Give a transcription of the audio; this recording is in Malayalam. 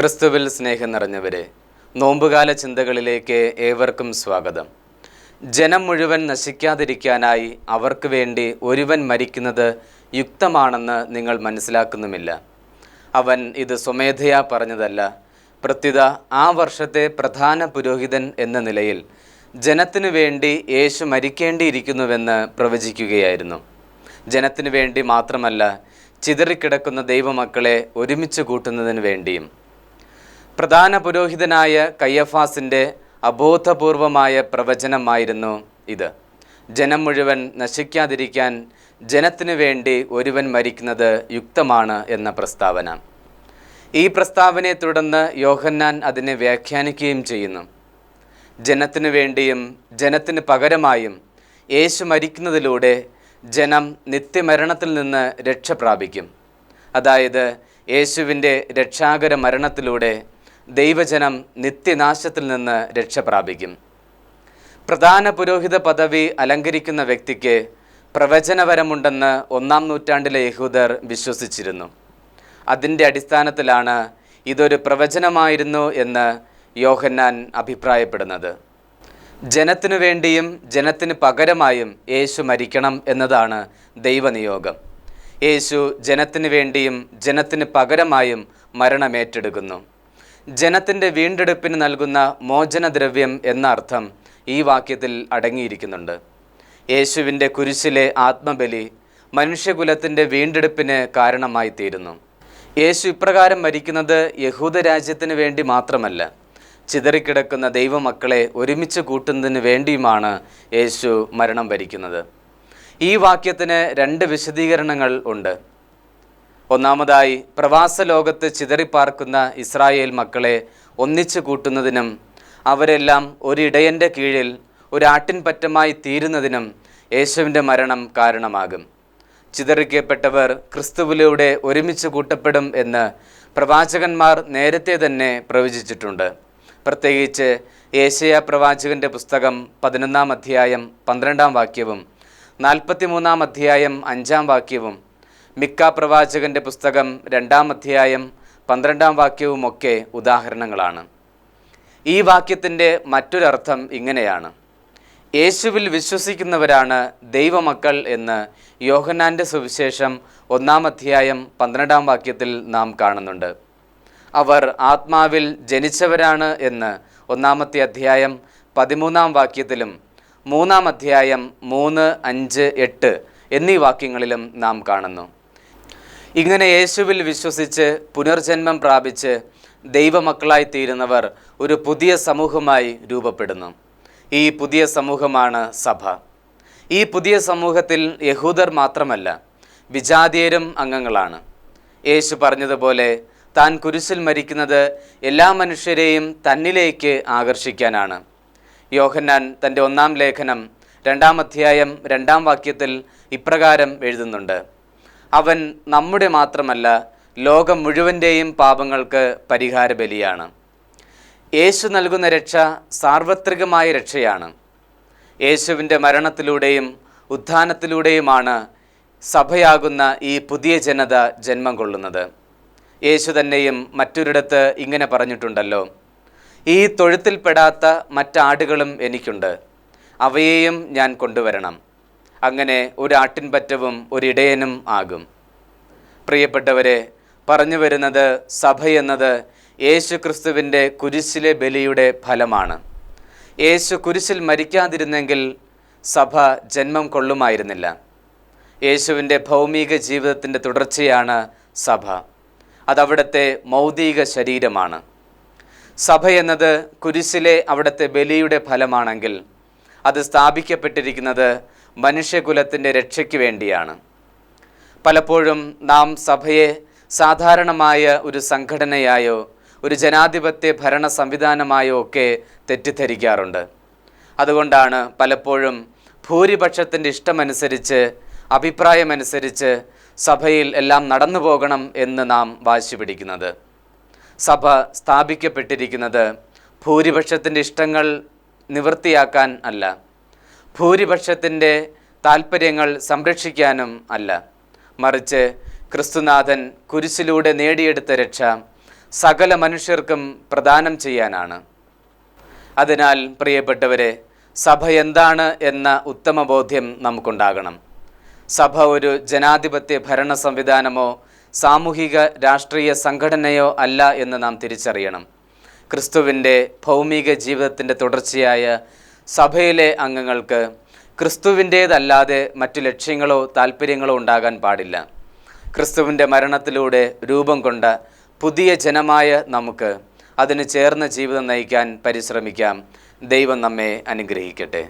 ക്രിസ്തുവിൽ സ്നേഹം നിറഞ്ഞവരെ നോമ്പുകാല ചിന്തകളിലേക്ക് ഏവർക്കും സ്വാഗതം. ജനം മുഴുവൻ നശിക്കാതിരിക്കാനായി അവർക്ക് വേണ്ടി ഒരുവൻ മരിക്കുന്നത് യുക്തമാണെന്ന് നിങ്ങൾ മനസ്സിലാക്കുന്നുമില്ല. അവൻ ഇത് സ്വമേധയാ പറഞ്ഞതല്ല. പ്രത്യുത ആ വർഷത്തെ പ്രധാന പുരോഹിതൻ എന്ന നിലയിൽ ജനത്തിനു വേണ്ടി യേശു മരിക്കേണ്ടിയിരിക്കുന്നുവെന്ന് പ്രവചിക്കുകയായിരുന്നു. ജനത്തിനു വേണ്ടി മാത്രമല്ല ചിതറിക്കിടക്കുന്ന ദൈവമക്കളെ ഒരുമിച്ച് കൂട്ടുന്നതിന് വേണ്ടിയും. പ്രധാന പുരോഹിതനായ കയ്യഫാസിന്റെ അബോധപൂർവമായ പ്രവചനമായിരുന്നു ഇത്. ജനം മുഴുവൻ നശിക്കാതിരിക്കാൻ ജനത്തിനു വേണ്ടി ഒരുവൻ മരിക്കുന്നത് യുക്തമാണ് എന്ന പ്രസ്താവന. ഈ പ്രസ്താവനയെ തുടർന്ന് യോഹന്നാൻ അതിനെ വ്യാഖ്യാനിക്കുകയും ചെയ്യുന്നു. ജനത്തിനു വേണ്ടിയും ജനത്തിന് പകരമായും യേശു മരിക്കുന്നതിലൂടെ ജനം നിത്യമരണത്തിൽ നിന്ന് രക്ഷ പ്രാപിക്കും അതായത് യേശുവിന്റെ രക്ഷാകര മരണത്തിലൂടെ ദൈവജനം നിത്യനാശത്തിൽ നിന്ന് രക്ഷ പ്രാപിക്കും. പ്രധാന പുരോഹിത പദവി അലങ്കരിക്കുന്ന വ്യക്തിക്ക് പ്രവചനപരമുണ്ടെന്ന് ഒന്നാം നൂറ്റാണ്ടിലെ യഹൂദർ വിശ്വസിച്ചിരുന്നു. അതിന്റെ അടിസ്ഥാനത്തിലാണ് ഇതൊരു പ്രവചനമായിരുന്നു എന്ന് യോഹന്നാൻ അഭിപ്രായപ്പെടുന്നത്. ജനത്തിനു വേണ്ടിയും ജനത്തിന് പകരമായും യേശു മരിക്കണം എന്നതാണ് ദൈവനിയോഗം. യേശു ജനത്തിനു വേണ്ടിയും ജനത്തിന് പകരമായും മരണമേറ്റെടുക്കുന്നു ജനത്തിന്റെ വീണ്ടെടുപ്പിന് നൽകുന്ന മോചനദ്രവ്യം എന്ന അർത്ഥം ഈ വാക്യത്തിൽ അടങ്ങിയിരിക്കുന്നുണ്ട്. യേശുവിന്റെ കുരിശിലെ ആത്മബലി മനുഷ്യകുലത്തിന്റെ വീണ്ടെടുപ്പിന് കാരണമായി തീരുന്നു യേശു ഇപ്രകാരം മരിക്കുന്നത് യഹൂദ രാജ്യത്തിന് വേണ്ടി മാത്രമല്ല ചിതറിക്കിടക്കുന്ന ദൈവമക്കളെ ഒരുമിച്ച് കൂട്ടുന്നതിന് വേണ്ടിയുമാണ് യേശു മരണം ഭരിക്കുന്നത് ഈ വാക്യത്തിന് രണ്ട് വിശദീകരണങ്ങൾ ഉണ്ട്. ഒന്നാമതായി പ്രവാസ ലോകത്ത് ചിതറിപ്പാർക്കുന്ന ഇസ്രായേൽ മക്കളെ ഒന്നിച്ചു കൂട്ടുന്നതിനും അവരെല്ലാം ഒരിടയന്റെ കീഴിൽ ഒരാട്ടിൻപറ്റമായി തീരുന്നതിനും യേശുവിന്റെ മരണം കാരണമാകും. ചിതറിക്കപ്പെട്ടവർ ക്രിസ്തുവിലൂടെ ഒരുമിച്ച് കൂട്ടപ്പെടും എന്ന് പ്രവാചകന്മാർ നേരത്തെ തന്നെ പ്രവചിച്ചിട്ടുണ്ട്. പ്രത്യേകിച്ച് ഏഷ്യ പ്രവാചകന്റെ പുസ്തകം പതിനൊന്നാം അധ്യായം പന്ത്രണ്ടാം വാക്യവും നാൽപ്പത്തിമൂന്നാം അധ്യായം അഞ്ചാം വാക്യവും മിക്ക പ്രവാചകന്റെ പുസ്തകം രണ്ടാം അധ്യായം പന്ത്രണ്ടാം വാക്യവുമൊക്കെ ഉദാഹരണങ്ങളാണ്. ഈ വാക്യത്തിന്റെ മറ്റൊരർത്ഥം ഇങ്ങനെയാണ്. യേശുവിൽ വിശ്വസിക്കുന്നവരാണ് ദൈവമക്കൾ എന്ന് യോഹനാന്റെ സുവിശേഷം ഒന്നാം അധ്യായം പന്ത്രണ്ടാം വാക്യത്തിൽ നാം കാണുന്നുണ്ട്. അവർ ആത്മാവിൽ ജനിച്ചവരാണ് എന്ന് ഒന്നാമത്തെ അധ്യായം പതിമൂന്നാം വാക്യത്തിലും മൂന്നാം അധ്യായം മൂന്ന് അഞ്ച് എട്ട് എന്നീ വാക്യങ്ങളിലും നാം കാണുന്നു. ഇങ്ങനെ യേശുവിൽ വിശ്വസിച്ച് പുനർജന്മം പ്രാപിച്ച് ദൈവമക്കളായി തീരുന്നവർ ഒരു പുതിയ സമൂഹമായി രൂപപ്പെടുന്നു. ഈ പുതിയ സമൂഹമാണ് സഭ. ഈ പുതിയ സമൂഹത്തിൽ യഹൂദർ മാത്രമല്ല വിജാതീയരും അംഗങ്ങളാണ്. യേശു പറഞ്ഞതുപോലെ താൻ കുരിശിൽ മരിക്കുന്നത് എല്ലാ മനുഷ്യരെയും തന്നിലേക്ക് ആകർഷിക്കാനാണ്. യോഹന്നാൻ തന്റെ ഒന്നാം ലേഖനം രണ്ടാം അധ്യായം രണ്ടാം വാക്യത്തിൽ ഇപ്രകാരം എഴുതുന്നുണ്ട്. അവൻ നമ്മുടെ മാത്രമല്ല ലോകം മുഴുവന്റെയും പാപങ്ങൾക്ക് പരിഹാര ബലിയാണ് യേശു നൽകുന്ന രക്ഷ സാർവത്രികമായ രക്ഷയാണ്. യേശുവിന്റെ മരണത്തിലൂടെയും ഉത്ഥാനത്തിലൂടെയുമാണ് സഭയാകുന്ന ഈ പുതിയ ജനത ജന്മം കൊള്ളുന്നത്. യേശു തന്നെയും മറ്റൊരിടത്ത് ഇങ്ങനെ പറഞ്ഞിട്ടുണ്ടല്ലോ ഈ തൊഴുത്തിൽപ്പെടാത്ത മറ്റാടുകളും എനിക്കുണ്ട്. അവയെയും ഞാൻ കൊണ്ടുവരണം. അങ്ങനെ ഒരാട്ടിൻപറ്റവും ഒരിടയനും ആകും. പ്രിയപ്പെട്ടവരെ പറഞ്ഞു വരുന്നത് സഭ എന്നത് യേശു ക്രിസ്തുവിന്റെ കുരിശിലെ ബലിയുടെ ഫലമാണ്. യേശു കുരിശിൽ മരിക്കാതിരുന്നെങ്കിൽ സഭ ജന്മം കൊള്ളുമായിരുന്നില്ല. യേശുവിന്റെ ഭൗമിക ജീവിതത്തിന്റെ തുടർച്ചയാണ് സഭ. അതവിടുത്തെ മൗതിക ശരീരമാണ്. സഭ എന്നത് കുരിശിലെ അവിടുത്തെ ബലിയുടെ ഫലമാണെങ്കിൽ അത് സ്ഥാപിക്കപ്പെട്ടിരിക്കുന്നത് മനുഷ്യകുലത്തിന്റെ രക്ഷയ്ക്ക് വേണ്ടിയാണ്. പലപ്പോഴും നാം സഭയെ സാധാരണമായ ഒരു സംഘടനയായോ ഒരു ജനാധിപത്യ ഭരണ സംവിധാനമായോ ഒക്കെ തെറ്റിദ്ധരിക്കാറുണ്ട്. അതുകൊണ്ടാണ് പലപ്പോഴും ഭൂരിപക്ഷത്തിന്റെ ഇഷ്ടമനുസരിച്ച് അഭിപ്രായമനുസരിച്ച് സഭയിൽ എല്ലാം നടന്നു പോകണം എന്ന് നാം വാശി പിടിക്കുന്നത്. സഭ സ്ഥാപിക്കപ്പെട്ടിരിക്കുന്നത് ഭൂരിപക്ഷത്തിന്റെ ഇഷ്ടങ്ങൾ നിവൃത്തിയാക്കാൻ അല്ല. ഭൂരിപക്ഷത്തിന്റെ താൽപ്പര്യങ്ങൾ സംരക്ഷിക്കാനും അല്ല. മറിച്ച് ക്രിസ്തുനാഥൻ കുരിശിലൂടെ നേടിയെടുത്ത രക്ഷ സകല മനുഷ്യർക്കും പ്രദാനം ചെയ്യാനാണ്. അതിനാൽ പ്രിയപ്പെട്ടവരെ സഭ എന്താണ് എന്ന ഉത്തമ ബോധ്യം നമുക്കുണ്ടാകണം. സഭ ഒരു ജനാധിപത്യ ഭരണ സംവിധാനമോ സാമൂഹിക രാഷ്ട്രീയ സംഘടനയോ അല്ല എന്ന് നാം തിരിച്ചറിയണം. ക്രിസ്തുവിന്റെ ഭൗമിക ജീവിതത്തിന്റെ തുടർച്ചയായ സഭയിലെ അംഗങ്ങൾക്ക് ക്രിസ്തുവിന്റേതല്ലാതെ മറ്റു ലക്ഷ്യങ്ങളോ താല്പര്യങ്ങളോ ഉണ്ടാകാൻ പാടില്ല. ക്രിസ്തുവിന്റെ മരണത്തിലൂടെ രൂപം കൊണ്ട പുതിയ ജനമായ നമുക്ക് അതിന് ചേർന്ന ജീവിതം നയിക്കാൻ പരിശ്രമിക്കാം. ദൈവം നമ്മെ അനുഗ്രഹിക്കട്ടെ.